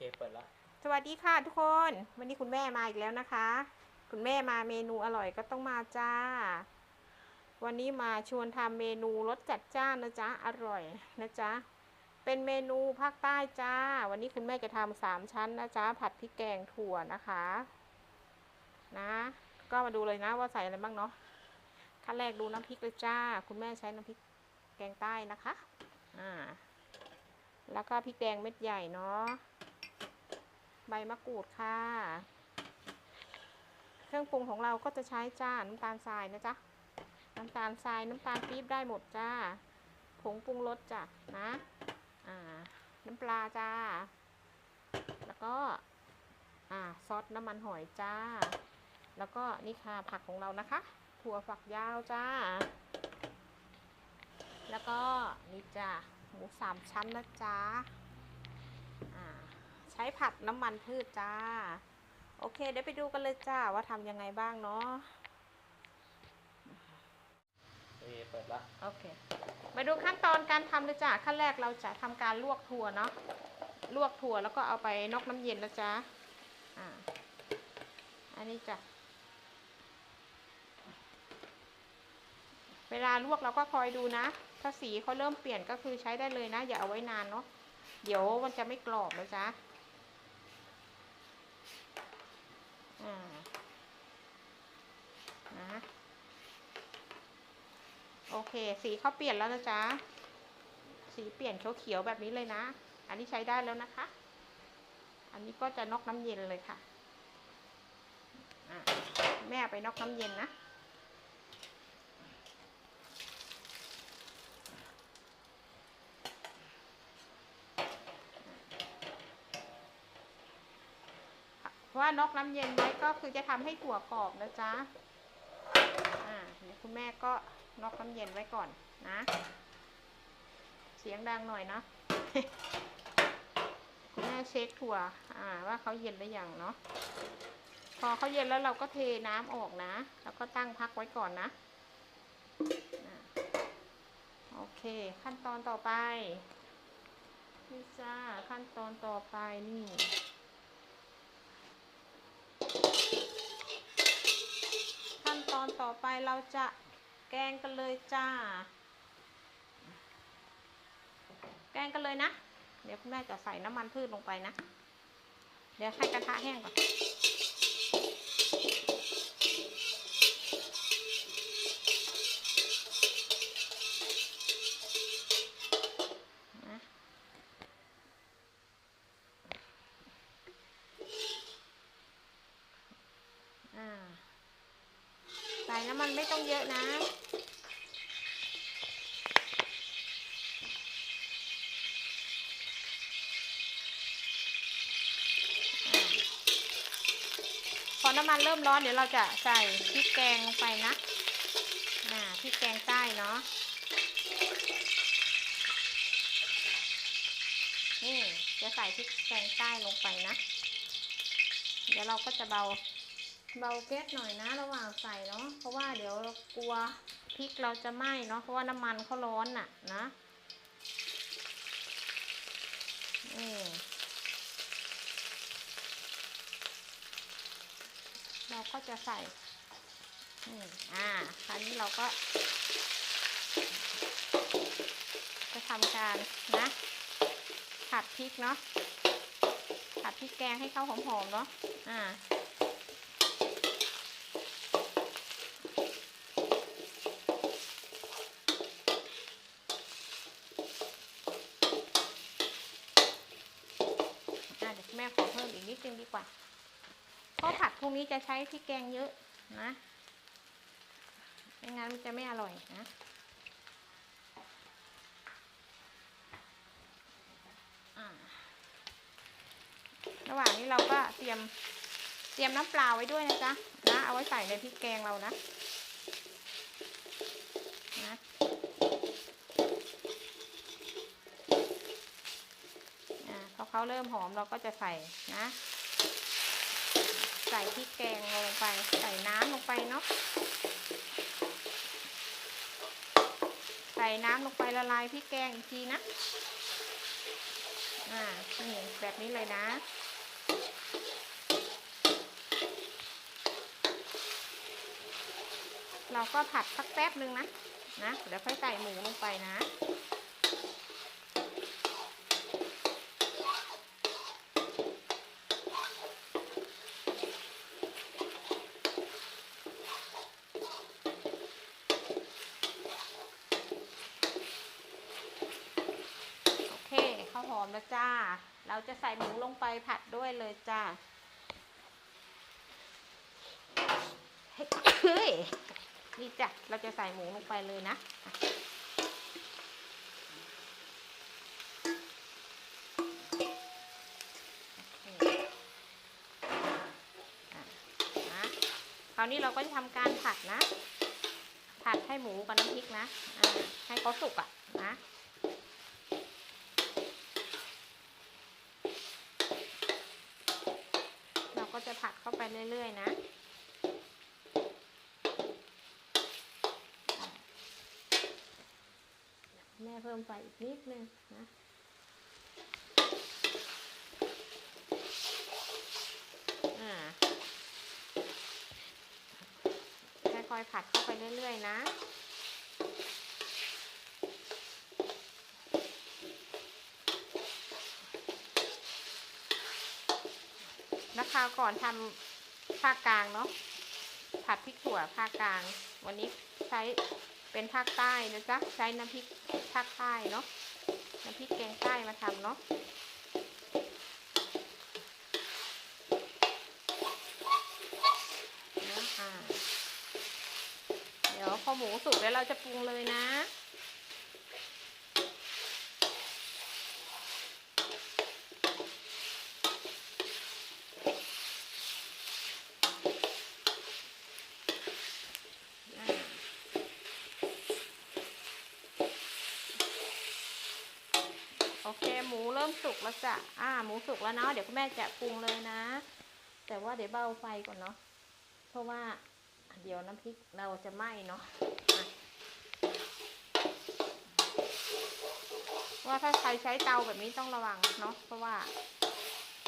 เคเปิดละสวัสดีค่ะทุกคน วันนี้คุณแม่มาอีกแล้วนะคะ คุณแม่มาเมนูอร่อยก็ต้องมาจ้า วันนี้มาชวนทำเมนูรสจัดจ้านนะจ๊ะอร่อยนะจ๊ะเป็นเมนูภาคใต้จ้า วันนี้คุณแม่จะทำสามชั้นนะจ๊ะผัดพริกแกงถั่วนะคะ นะ ก็มาดูเลยนะว่าใส่อะไรบ้างเนาะขั้นแรกดูน้ำพริกเลยจ้า คุณแม่ใช้น้ำพริกแกงใต้นะคะ อ่า แล้วก็พริกแดงเม็ดใหญ่เนาะ ใบมะกรูดค่ะ เครื่องปรุงของเราก็จะใช้จ้าน้ำตาลทรายนะจ๊ะ น้ำตาลทรายน้ำตาลปี๊บได้หมดจ้า ผงปรุงรสจ้ะนะ อ่า น้ำปลาจ้า แล้วก็ อ่าซอสน้ำมันหอยจ้า แล้วก็นี่ค่ะผักของเรานะคะ ถั่วฝักยาวจ้า แล้วก็นี่จ้าหมูสามชั้นนะจ๊ะอ่า ช้ผัดน้ำมันพืชจ้า โอเค เดี๋ยวไปดูกันเลยจ้าว่าทำยังไงบ้างเนาะโอเคเปิดละโอเค มาดูขั้นตอนการทำเลยจ้าขั้นแรกเราจะทำการลวกถั่วเนาะลวกถั่วแล้วก็เอาไปนอกน้ำเย็นนะจ๊ะอ่าอันนี้จ้ะเวลาลวกเราก็คอยดูนะ ถ้าสีเขาเริ่มเปลี่ยนก็คือใช้ได้เลยนะ อย่าเอาไว้นานเนาะ เดี๋ยวมันจะไม่กรอบนะจ๊ะ อ่านะโอเค สีเขาเปลี่ยนแล้วนะจ๊ะ สีเปลี่ยนเขียวๆแบบนี้เลยนะ อันนี้ใช้ได้แล้วนะคะ อันนี้ก็จะนอกน้ำเย็นเลยค่ะะแม่ไปนอกน้ำเย็นนะ เพราะว่า น็อกน้ำเย็นไว้ก็คือจะทำให้ถั่วกรอบนะจ๊ะอ่าคุณแม่ก็น็อกน้ำเย็นไว้ก่อนนะ เสียงดังหน่อยเนาะคุณแม่เช็คถั่ว อ่า ว่าเขาเย็นหรือยังเนาะพอเขาเย็นแล้วเราก็เทน้ำออกนะ แล้วก็ตั้งพักไว้ก่อนนะโอเค ขั้นตอนต่อไปนี่จ้าขั้นตอนต่อไปนี่ ขั้นตอนต่อไปเราจะแกงกันเลยจ้า แกงกันเลยนะ เดี๋ยวคุณแม่จะใส่น้ำมันพืชลงไปนะ เดี๋ยวให้กระทะแห้งก่อน เยอะนะพอน้ำมันเริ่มร้อนเดี๋ยวเราจะใส่พริกแกงลงไปนะอ่าพริกแกงใต้เนาะ นี่จะใส่พริกแกงใต้ลงไปนะ เดี๋ยวเราก็จะเบาเบาแก๊สหน่อยนะ ระหว่างใส่เนาะ เดี๋ยวกลัวพริกเราจะไหม้เนาะเพราะว่าน้ำมันเขาร้อนน่ะนะนี่เราก็จะใส่นี่อ่า คราวนี้เราก็ จะทำการนะ ผัดพริกเนาะ ผัดพริกแกงให้เข้าหอมๆเนาะ อ่า อะเดี๋ยวแม่ขอเพิ่มอีกนิ ดีกว่า เพราะผัดพวกนี้จะใช้พริกแกงเยอะนะไม่งั้นมันจะไม่อร่อยนะระหว่างนี้เราก็เตรียมเตรียมน้ำเปล่าไว้ด้วยนะจ๊ะนะเอาไว้ใส่ในพริกแกงเรานะนะพอเขาเริ่มหอมเราก็จะใส่นะ ใส่พริกแกงลงไป ใส่น้ำลงไปเนาะ ใส่น้ำลงไปละลายพริกแกงอีกทีนะ อ่า นี่แบบนี้เลยนะเราก็ผัดสักแป๊บนึงนะ นะ เดี๋ยวค่อยใส่หมูลงไปนะ โอเคข้าวห อมแล้วจ้า เราจะใส่หมูลงไปผัดด้วยเลยจ้าเฮ้ยนี่จ้ะเราจะใส่หมูลงไปเลยนะคอะนะคราวนี้เราก็จะทำการผัดนะ ผัดให้หมูกับน้ำพริกนะ ให้เขาสุกอะนะ เราก็จะผัดเข้าไปเรื่อยๆนะ แม่เพิ่มไฟอีกนิดนึงนะอ่าค่อยๆผัดเข้าไปเรื่อย ๆ นะแล้วคราวก่อนทำภาคกลางเนาะผัดพริกถั่วภาคกลาง วันนี้ใช้เป็นภาคใต้นะจ๊ะ ใช้น้ำพริก ภาคใต้เนาะน้ำพริกแกงใต้มาทำเนาะเดี๋ยวพอหมูสุกแล้วเราจะปรุงเลยนะ อ่าโอ เคหมูเริ่มสุกแล้วจ้ะอ่าหมูสุกแล้วเนาะเดี๋ยวคุณแม่จะปรุงเลยนะ แต่ว่าเดี๋ยวเบาไฟก่อนเนาะเพราะว่าเดี๋ยวน้ำพริกเราจะไหม้เนาะอะว่าถ้าใครใช้เตาแบบนี้ต้องระวังเนาะเพราะว่า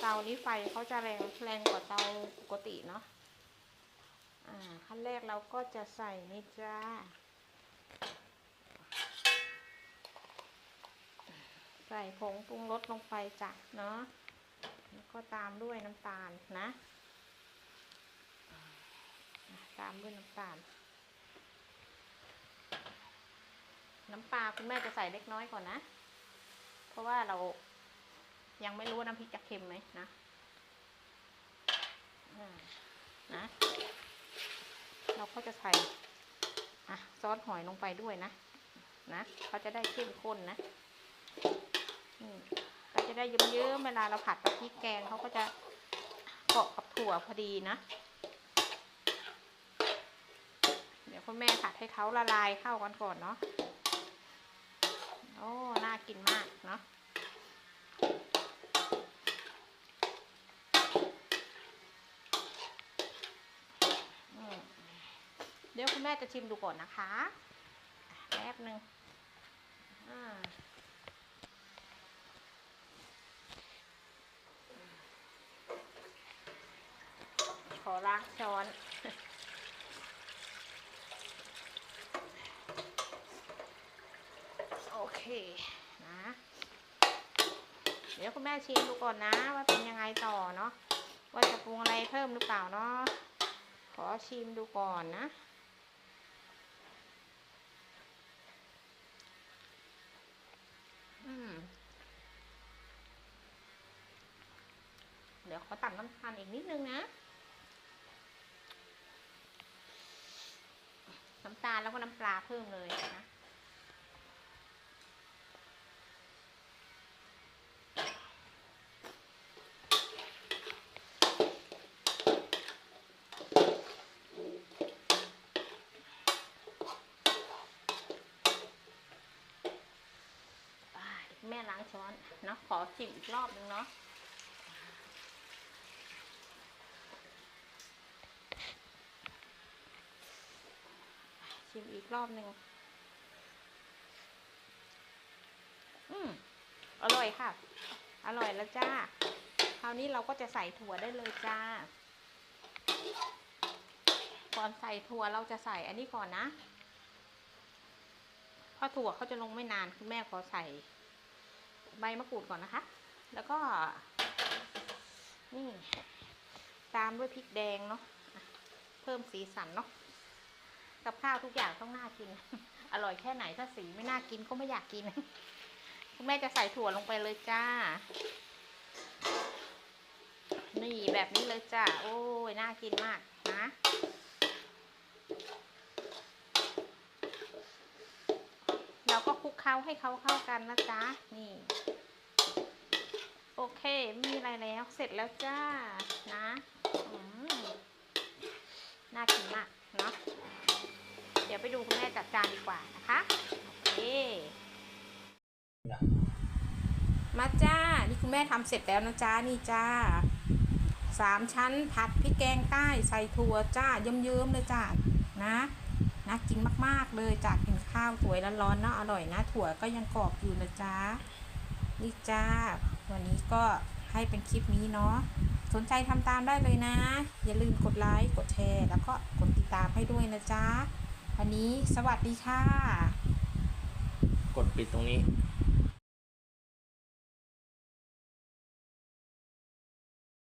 เตานี้ไฟเขาจะแรงแรงกว่าเตาปกติเนาะอ่าขั้นแรกเราก็จะใส่นี่จ้า ใส่ผงปรุงรสลงไปจ้ะเนาะแล้วก็ตามด้วยน้ำตาลนะ ตามด้วยน้ำตาล น้ำปลาคุณแม่จะใส่เล็กน้อยก่อนนะ เพราะว่าเรายังไม่รู้ว่าน้ำพริกจะเค็มไหมนะนะ เราก็จะใส่อะซอสหอยลงไปด้วยนะ นะเขาจะได้เข้มข้นนะ อืมก็จะได้เยิ้มๆเวลาเราผัดกับพริกแกงเขาก็จะเกาะกับถั่วพอดีนะ เดี๋ยวคุณแม่ผัดให้เขาละลายเข้ากันก่อนเนาะโอ้ น่ากินมากเนาะเดี๋ยวคุณแม่จะชิมดูก่อนนะคะ แป๊บหนึ่งอ่า อล้างช้อน โอเคนะ เดี๋ยวคุณแม่ชิมดูก่อนนะ ว่าเป็นยังไงต่อเนาะ ว่าจะปรุงอะไรเพิ่มหรือเปล่าเนาะ ขอชิมดูก่อนนะเดี๋ยวขอตัดน้ำตาลอีกนิดนึงนะ น้ำตาลแล้วก็น้ำปลาเพิ่มเลยนะแม่ล้างช้อนเนาะขอชิมอีกรอบนึงเนาะ ชิมอีกรอบหนึ่งอืมอร่อยค่ะ อร่อยแล้วจ้า คราวนี้เราก็จะใส่ถั่วได้เลยจ้า ก่อนใส่ถั่วเราจะใส่อันนี้ก่อนนะ เพราะถั่วเขาจะลงไม่นานคุณแม่ขอใส่ใบมะกรูดก่อนนะคะ แล้วก็ นี่ ตามด้วยพริกแดงเนาะอะเพิ่มสีสันเนาะ กับข้าวทุกอย่างต้องน่ากิน อร่อยแค่ไหนถ้าสีไม่น่ากินก็ไม่อยากกิน คุณแม่จะใส่ถั่วลงไปเลยจ้า นี่แบบนี้เลยจ้า โอ้ยน่ากินมากนะเราก็คลุกเคล้าให้เขาเข้ากันนะจ๊ะ นี่ โอเคไม่มีอะไรแล้ว เสร็จแล้วจ้า นะอืมน่ากินมากเนาะ เดี๋ยวไป จานดีกว่านะคะโอเคมาจ้า นี่คุณแม่ทำเสร็จแล้วนะจ้านี่จ้าสามชั้นผัดพริกแกงใต้ใส่ถั่วจ้าเยิ้มๆเลยจ้านะน่ากินมากๆเลยจากกินข้าวสวยร้อนๆเนาะอร่อยนะ ถั่วก็ยังกรอบอยู่นะจ้านี่จ้า วันนี้ก็ให้เป็นคลิปนี้เนาะสนใจทำตามได้เลยนะ อย่าลืมกดไลค์กดแชร์ แล้วก็กดติดตามให้ด้วยนะจ๊ะ วันนี้สวัสดีค่ะ กดปิดตรงนี้